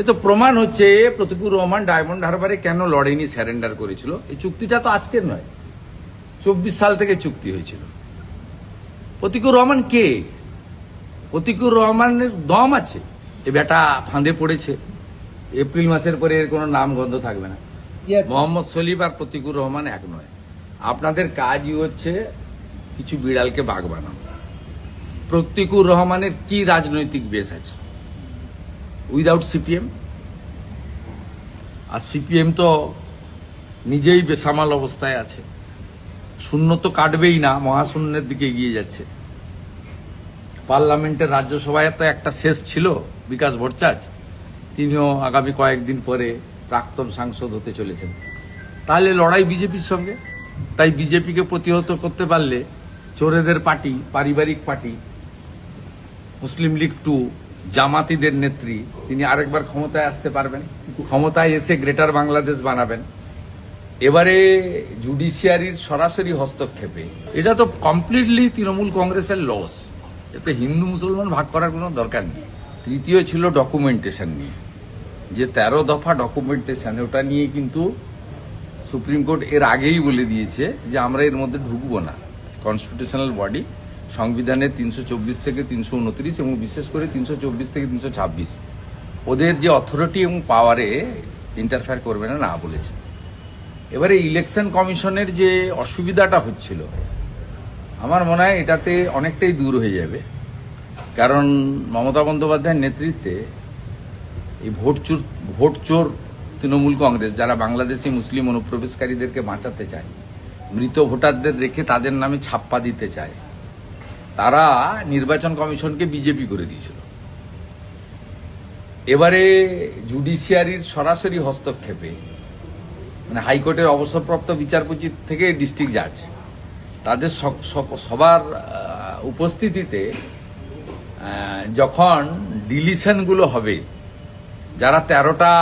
এ তো প্রমাণ হচ্ছে প্রতিকুর রহমান ডায়মন্ড হারবারে কেন লড়েনি স্যারেন্ডার করেছিল? এই চুক্তিটা তো আজকের নয়। চব্বিশ সাল থেকে চুক্তি হয়েছিল। প্রতিকুর রহমান কে? প্রতিকুর রহমানের দম আছে। এ বেটা ফাঁদে পড়েছে। এপ্রিল মাসের পরে এর কোনো নাম গন্ধ থাকবে না। মোহাম্মদ সলিম আর প্রতিকুর রহমান এক নয়। আপনাদের কাজই হচ্ছে কিছু বিড়ালকে বাঘ বানানো। প্রতিকুর রহমানের কি রাজনৈতিক বেশ আছে? উইদাউট সিপিএম আর সিপিএম তো নিজেই বেসামাল অবস্থায় আছে। শূন্য তো কাটবেই না, মহাশূন্যের দিকে এগিয়ে যাচ্ছে। পার্লামেন্টের রাজ্যসভায় তো একটা শেষ ছিল, বিকাশ ভট্টাচার্য। তিনিও আগামী কয়েকদিন পরে প্রাক্তন সাংসদ হতে চলেছেন। তাহলে লড়াই বিজেপির সঙ্গে। তাই বিজেপিকে প্রতিহত করতে পারলে চোরেদের পার্টি, পারিবারিক পার্টি, মুসলিম লীগ টু জামাতিদের নেত্রী, তিনি আরেকবার ক্ষমতায় আসতে পারবেন, ক্ষমতায় এসে গ্রেটার বাংলাদেশ বানাবেন। এবারে জুডিশিয়ারির সরাসরি হস্তক্ষেপে। এটা তো কমপ্লিটলি তৃণমূল কংগ্রেসের লস এতে হিন্দু মুসলমান ভাগ করার কোনো দরকার নেই। তৃতীয় ছিল ডকুমেন্টেশন নিয়ে। যে তেরো দফা ডকুমেন্টেশন ওটা নিয়ে কিন্তু সুপ্রিম কোর্ট এর আগেই বলে দিয়েছে যে আমরা এর মধ্যে ঢুকবো না। কনস্টিটিউশনাল বডি সংবিধানের তিনশো চব্বিশ থেকে তিনশো উনত্রিশ এবং বিশেষ করে তিনশো চব্বিশ থেকে তিনশো ছাব্বিশ। ওদের যে অথরিটি এবং পাওয়ারে ইন্টারফেয়ার করবে না না বলেছে। এবারে ইলেকশন কমিশনের যে অসুবিধাটা হচ্ছিল, আমার মনে হয় এটাতে অনেকটাই দূর হয়ে যাবে। কারণ মমতা বন্দ্যোপাধ্যায়ের নেতৃত্বে এই ভোট চোর ভোট চোর তৃণমূল কংগ্রেস, যারা বাংলাদেশি, মুসলিম অনুপ্রবেশকারীদেরকে বাঁচাতে চায়, মৃত ভোটারদের রেখে তাদের নামে ছাপ্পা দিতে চায় তারা নির্বাচন কমিশনকে বিজেপি করে দিয়েছিল। এবারে জুডিশিয়ারির সরাসরি হস্তক্ষেপে মানে হাইকোর্টের অবসরপ্রাপ্ত বিচারপতি থেকে ডিস্ট্রিক্ট জাজ, তাদের সবার উপস্থিতিতে যখন ডিলিশনগুলো হবে, যারা তেরোটা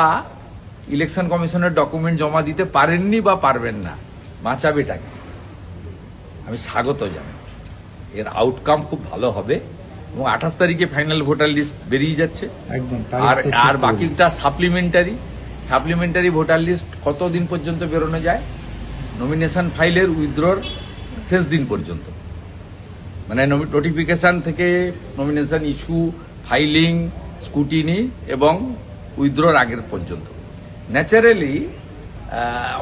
ইলেকশন কমিশনের ডকুমেন্ট জমা দিতে পারেননি বা পারবেন না, বাঁচাবে বাঁচাবেটাকে আমি স্বাগত জানাই। এর আউটকাম খুব ভালো হবে। এবং আঠাশ তারিখে ফাইনাল ভোটার লিস্ট বেরিয়ে যাচ্ছে। একদম আর আর বাকিটা সাপ্লিমেন্টারি সাপ্লিমেন্টারি ভোটার লিস্ট কতদিন পর্যন্ত বেরোনো যায়? নমিনেশন ফাইলের উইথড্রর শেষ দিন পর্যন্ত। মানে নোটিফিকেশন থেকে নমিনেশন ইস্যু ফাইলিং স্কুটিনি এবং উইথড্রর আগের পর্যন্ত। ন্যাচারালি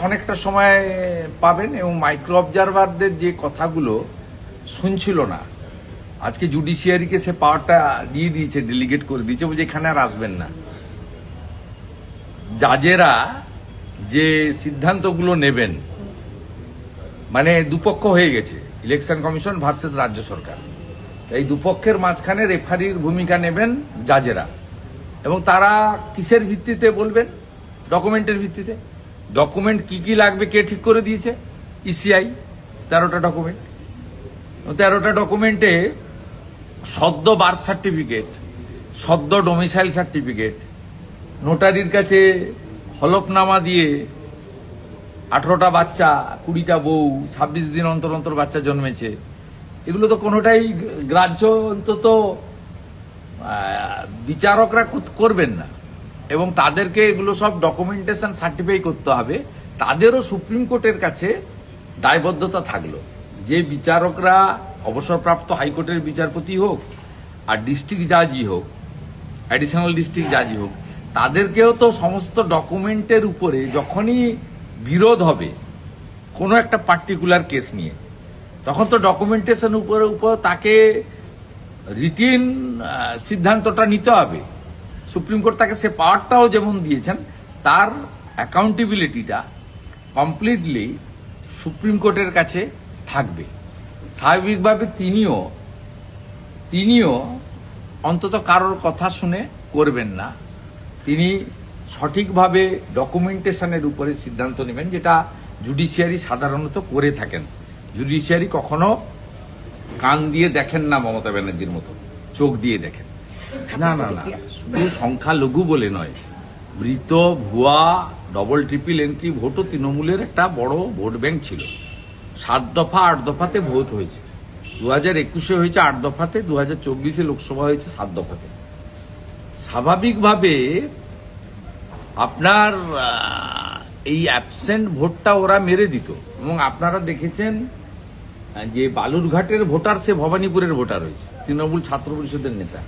অনেকটা সময় পাবেন এবং মাইক্রো অবজারভারদের যে কথাগুলো শুনছিল না। আজকে জুডিশিয়ারিকে সে পাওয়ারটা দিয়ে দিয়েছে ডেলিগেট করে দিয়েছে বলছে, এখানে আর আসবেন না। জাজেরা যে সিদ্ধান্তগুলো নেবেন মানে দুপক্ষ হয়ে গেছে ইলেকশন কমিশন ভার্সেস রাজ্য সরকার। এই দুপক্ষের মাঝখানে রেফারির ভূমিকা নেবেন জাজেরা। এবং তারা কিসের ভিত্তিতে বলবেন? ডকুমেন্টের ভিত্তিতে। ডকুমেন্ট কি কি লাগবে, কে ঠিক করে দিয়েছে? ইসিআই তেরোটা ডকুমেন্ট তেরোটা ডকুমেন্টে সদ্য বার্থ সার্টিফিকেট সদ্য ডোমিসাইল সার্টিফিকেট নোটারির কাছে হলফনামা দিয়ে আঠারোটা বাচ্চা, কুড়িটা বউ, ছাব্বিশ দিন অন্তর অন্তর বাচ্চা জন্মেছে। এগুলো তো কোনোটাই গ্রাহ্য অন্তত বিচারকরা কর- করবেন না। এবং তাদেরকে এগুলো সব ডকুমেন্টেশন সার্টিফাই করতে হবে। তাদেরও সুপ্রিম কোর্টের কাছে দায়বদ্ধতা থাকল। যে বিচারকরা অবসরপ্রাপ্ত হাইকোর্টের বিচারপতি হোক আর ডিস্ট্রিক্ট জাজই হোক অ্যাডিশনাল ডিস্ট্রিক্ট জাজই হোক তাদেরকেও তো সমস্ত ডকুমেন্টের উপরে যখনই বিরোধ হবে কোনো একটা পার্টিকুলার কেস নিয়ে তখন তো ডকুমেন্টেশন উপরে উপর তাকে রিটিন সিদ্ধান্তটা নিতে হবে। সুপ্রিম কোর্ট তাকে সে পাওয়ারটাও যেমন দিয়েছেন তার অ্যাকাউন্টেবিলিটিটা কমপ্লিটলি সুপ্রিম কোর্টের কাছে থাকবে। স্বাভাবিকভাবে তিনিও তিনিও অন্তত কারোর কথা শুনে করবেন না। তিনি সঠিকভাবে ডকুমেন্টেশনের উপরে সিদ্ধান্ত নেবেন, যেটা জুডিশিয়ারি সাধারণত করে থাকেন। জুডিশিয়ারি কখনো কান দিয়ে দেখেন না মমতা ব্যানার্জির মতো, চোখ দিয়ে দেখেন। না না না, শুধু সংখ্যালঘু বলে নয়, মৃত, ভুয়া ডবল ট্রিপল এন্ট্রি ভোটও তৃণমূলের একটা বড় ভোট ব্যাংক ছিল। সাত দফা, আট দফাতে ভোট হয়েছে। দু হাজার একুশে হয়েছে আট দফাতে দু হাজার চব্বিশে লোকসভা হয়েছে সাত দফাতে। স্বাভাবিকভাবে আপনার এই অ্যাবসেন্ট ভোটটা ওরা মেরে দিত। এবং আপনারা দেখেছেন যে বালুরঘাটের ভোটার সে ভবানীপুরের ভোটার হয়েছে, তৃণমূল ছাত্র পরিষদের নেতা,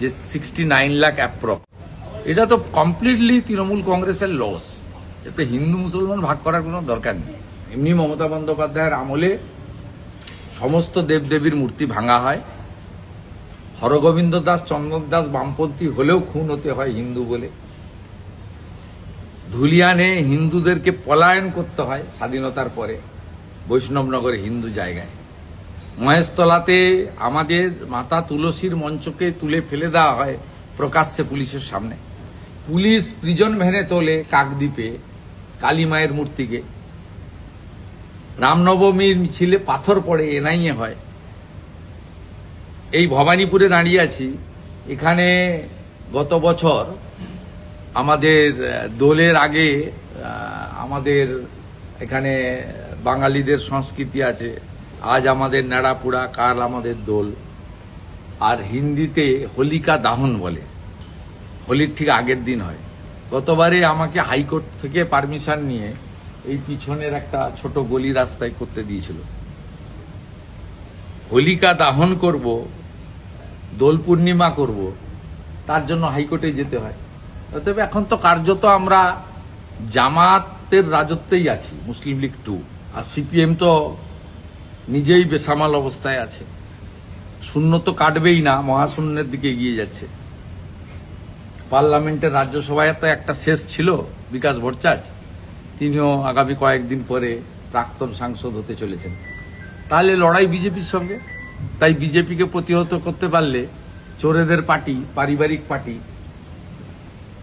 যে সিক্সটি নাইন লাখ অ্যাপ্রক এটা তো কমপ্লিটলি তৃণমূল কংগ্রেসের লস এতে হিন্দু মুসলমান ভাগ করার কোনো দরকার নেই। এমনি মমতা বন্দ্যোপাধ্যায়ের আমলে সমস্ত দেবদেবীর মূর্তি ভাঙা হয়। হরগোবিন্দ দাস, চন্দন দাস, বামপন্থী হলেও খুন হতে হয় হিন্দু বলে। ধুলিয়ানে হিন্দুদেরকে পলায়ন করতে হয় স্বাধীনতার পরে, বৈষ্ণবনগরে হিন্দু জায়গায়। মহেশতলাতে আমাদের মাতা তুলসীর মঞ্চকে তুলে ফেলে দেওয়া হয় প্রকাশ্যে পুলিশের সামনে। পুলিশ প্রিজন ভেনে তোলে কাকদ্বীপে কালী মায়ের মূর্তিকে। রামনবমীর মিছিলে পাথর পড়ে এনআইএ হয়। এই ভবানীপুরে দাঁড়িয়ে আছি। এখানে গত বছর আমাদের দোলের আগে আমাদের এখানে বাঙালিদের সংস্কৃতি আছে। আজ আমাদের নাড়াপুড়া কাল আমাদের দোল। আর হিন্দিতে হোলিকা দাহন বলে। হোলির ঠিক আগের দিন হয়। গতবারে আমাকে হাইকোর্ট থেকে পারমিশন নিয়ে এই পিছনের একটা ছোট গলি রাস্তায় করতে দিয়েছিল। হোলিকা দাহন করব, দোল পূর্ণিমা করব, তার জন্য হাইকোর্টে যেতে হয়। অতএব এখন তো কার্যত আমরা জামাতের রাজত্বেই আছি, মুসলিম লীগ টু। আর সিপিএম তো নিজেই বেসামাল অবস্থায় আছে। শূন্য তো কাটবেই না, মহাশূন্যের দিকে এগিয়ে যাচ্ছে। পার্লামেন্টের রাজ্যসভায় তো একটা শেষ ছিল, বিকাশ ভট্টাচার্য। তিনিও আগামী কয়েকদিন পরে প্রাক্তন সাংসদ হতে চলেছেন। তাহলে লড়াই বিজেপির সঙ্গে? তাই বিজেপিকে প্রতিহত করতে পারলে চোরেদের পার্টি, পারিবারিক পার্টি,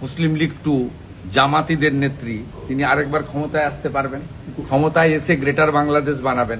মুসলিম লীগ টু জামাতিদের নেত্রী, তিনি আরেকবার ক্ষমতায় আসতে পারবেন। ক্ষমতায় এসে গ্রেটার বাংলাদেশ বানাবেন।